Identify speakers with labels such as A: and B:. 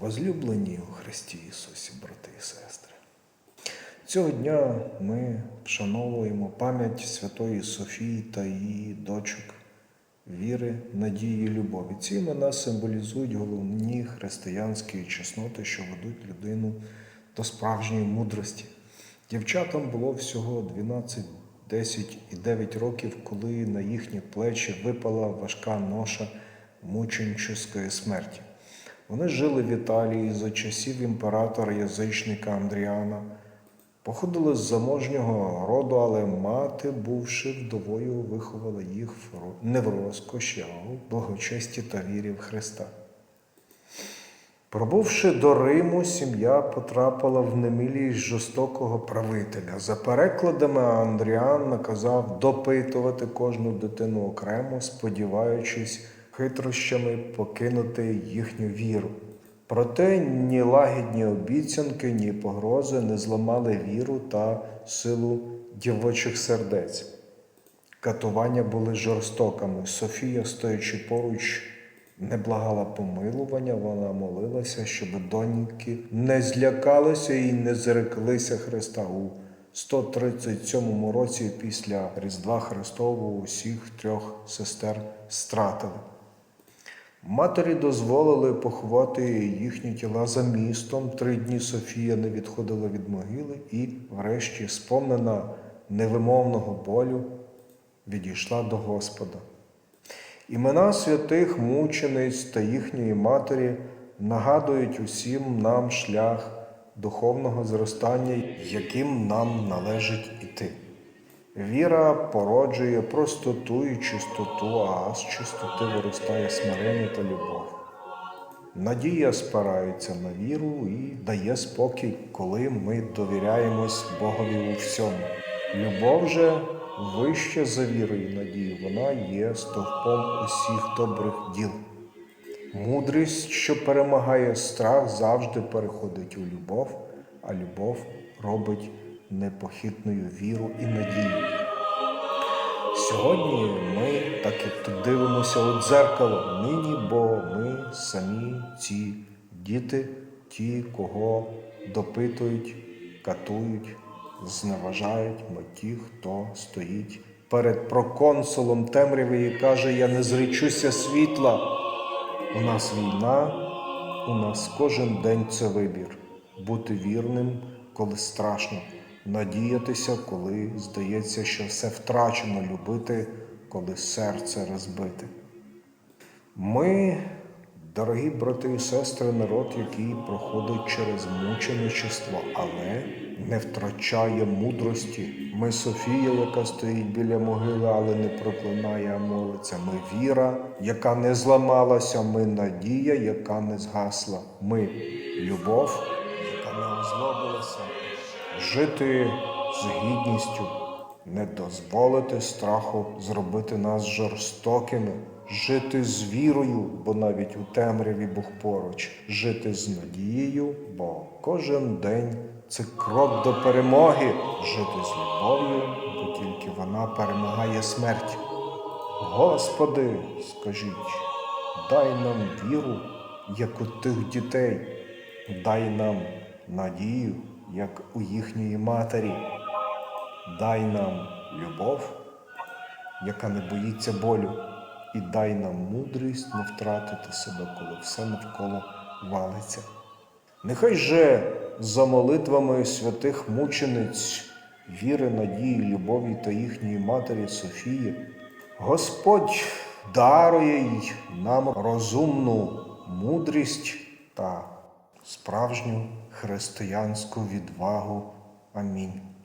A: Возлюблені у Христі Ісусі, брати і сестри. Цього дня ми вшановуємо пам'ять Святої Софії та її дочок віри, надії, любові. Ці імена символізують головні християнські чесноти, що ведуть людину до справжньої мудрості. Дівчатам було всього 12, 10 і 9 років, коли на їхні плечі випала важка ноша мученическої смерті. Вони жили в Італії за часів імператора язичника Андріана. Походили з заможнього роду, але мати, бувши вдовою, виховала їх не в розкоші, а в благочесті та вірі в Христа. Пробувши до Риму, сім'я потрапила в немилість жорстокого правителя. За перекладами Андріан наказав допитувати кожну дитину окремо, сподіваючись хитрощами покинути їхню віру. Проте ні лагідні обіцянки, ні погрози не зламали віру та силу дівочих сердець. Катування були жорстокими. Софія, стоячи поруч, не благала помилування, вона молилася, щоб доньки не злякалися і не зреклися Христа. У 137 році після Різдва Христового усіх трьох сестер стратили. Матері дозволили поховати їхні тіла за містом. Три дні Софія не відходила від могили і, врешті, сповнена невимовного болю, відійшла до Господа. Імена святих мучениць та їхньої матері нагадують усім нам шлях духовного зростання, яким нам належить іти. Віра породжує простоту і чистоту, а з чистоти виростає смирення та любов. Надія спирається на віру і дає спокій, коли ми довіряємось Богові у всьому. Любов же вище за віру і надію, вона є стовпом усіх добрих діл. Мудрість, що перемагає страх, завжди переходить у любов, а любов робить непохитною віру і надію. Сьогодні ми так і дивимося у дзеркало нині, бо ми самі ці діти, ті, кого допитують, катують, зневажають, ми ті, хто стоїть перед проконсулом темряви і каже: Я не зречуся світла. У нас війна, у нас кожен день це вибір. Бути вірним, коли страшно, надіятися, коли здається, що все втрачено, любити, коли серце розбите. Ми, дорогі брати і сестри, народ, який проходить через мученичество, але не втрачає мудрості. Ми Софія, яка стоїть біля могили, але не проклинає, а молиться. Ми віра, яка не зламалася, ми надія, яка не згасла. Ми любов, яка не озлобилася. Жити з гідністю, не дозволити страху зробити нас жорстокими, жити з вірою, бо навіть у темряві Бог поруч, жити з надією, бо кожен день це крок до перемоги, жити з любов'ю, бо тільки вона перемагає смерть. Господи, скажіть, дай нам віру, як у тих дітей, дай нам надію, як у їхньої матері, дай нам любов, яка не боїться болю, і дай нам мудрість не втратити себе, коли все навколо валиться. Нехай же за молитвами святих мучениць, віри, надії, любові та їхньої матері Софії, Господь дарує й нам розумну мудрість та справжню християнську відвагу. Амінь.